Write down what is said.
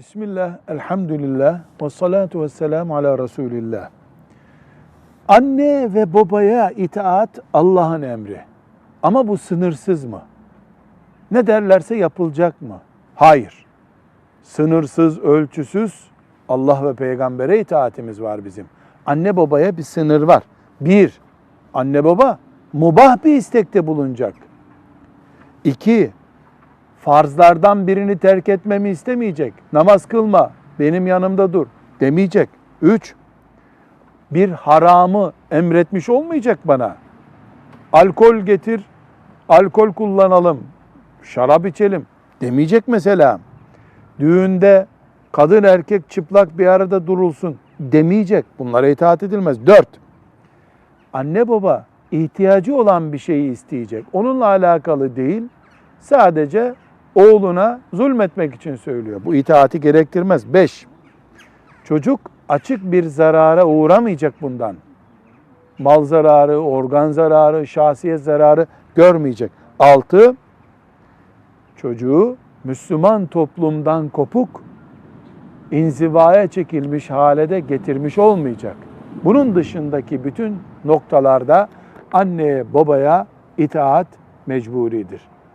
Bismillah, elhamdülillah, ve salatu ve selamu ala Resulillah. Anne ve babaya itaat Allah'ın emri. Ama bu sınırsız mı? Ne derlerse yapılacak mı? Hayır. Sınırsız, ölçüsüz Allah ve peygambere itaatimiz var bizim. Anne babaya bir sınır var. Bir, anne baba mubah bir istekte bulunacak. İki, farzlardan birini terk etmemi istemeyecek. Namaz kılma, benim yanımda dur demeyecek. Üç, bir haramı emretmiş olmayacak bana. Alkol getir, alkol kullanalım, şarap içelim demeyecek mesela. Düğünde kadın erkek çıplak bir arada durulsun demeyecek. Bunlara itaat edilmez. Dört, anne baba ihtiyacı olan bir şeyi isteyecek. Onunla alakalı değil, sadece oğluna zulmetmek için söylüyor. Bu itaati gerektirmez. Beş, çocuk açık bir zarara uğramayacak bundan. Mal zararı, organ zararı, şahsiyet zararı görmeyecek. Altı, çocuğu Müslüman toplumdan kopuk, inzivaya çekilmiş hale getirmiş olmayacak. Bunun dışındaki bütün noktalarda anneye babaya itaat mecburidir.